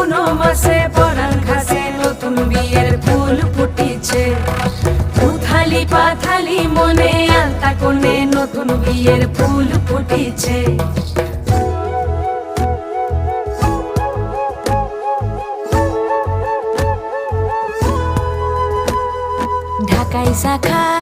ফাগুন মাসে পরাণ ঘাসে নতুন বিয়ের ফুল ফুটিছে। উথালি পাথালি মনে আলতা কোণে নতুন বিয়ের ফুল ফুটিছে। ঢাকাই শাখা